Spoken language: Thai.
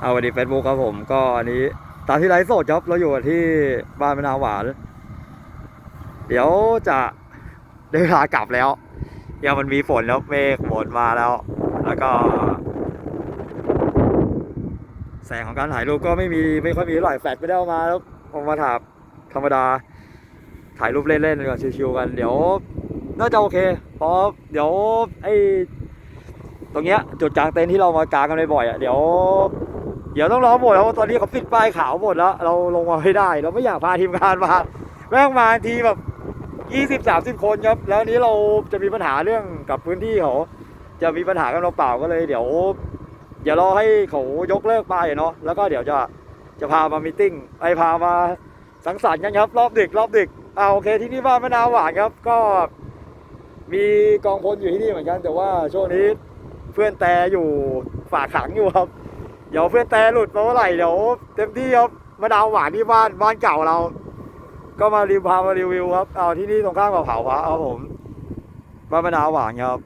เอาวันนี้เฟซบุ๊กครับผมก็อันนี้ตามที่ไลฟ์สดครับเราอยู่ที่บ้านมะนาวหวาน เดี๋ยวจะเดินทางกลับแล้วยังมันมีฝนแล้วเมฆฝนมาแล้ว แล้วก็ แสงของการถ่ายรูปก็ไม่มีไม่ค่อยมีเท่าไหร่แฟลชไม่ได้เอามาแล้วผมมาถ่ายธรรมดา ถ่ายรูปเล่นๆกันชิวๆกันเดี๋ยวน่าจะโอเคเพราะเดี๋ยวไอ้ตรงเนี้ยจุดกลางเต็นท์ที่เรามากางกันบ่อยๆอะเดี๋ยว เดี๋ยวต้องรอหมดแล้วเพราะตอนนี้เขาปิดป้ายขาวหมดแล้ว เราลงมาไม่ได้ เราไม่อยากพาทีมงานมาแม่งมาทีแบบยี่สิบสามสิบคนครับ แล้วนี้เราจะมีปัญหาเรื่องกับพื้นที่เขาจะมีปัญหากันเราเปล่าก็เลยเดี๋ยวเดี๋ยวรอให้เขายกเลิกป้ายเนาะแล้วก็เดี๋ยวจะจะพามามีติ้งไอพามาสังสรรค์กันครับ รอบดึกรอบดึกเอาโอเคที่นี่บ้านมะนาวหวานครับ ก็มีกองพลอยู่ที่นี่เหมือนกัน แต่ว่าช่วงนี้เพื่อนแต่อยู่ฝากขังอยู่ครับ เดี๋ยวเพื่อนแต่หลุดมาเมื่อไหร่เดี๋ยวเต็มที่ครับมะนาวหวานที่บ้านบ้านเก่าเรา ก็มารีวิวพามารีวิวครับเอาที่นี่ตรงข้างกับเผาพระครับผมบ้านมะนาวหวานครับ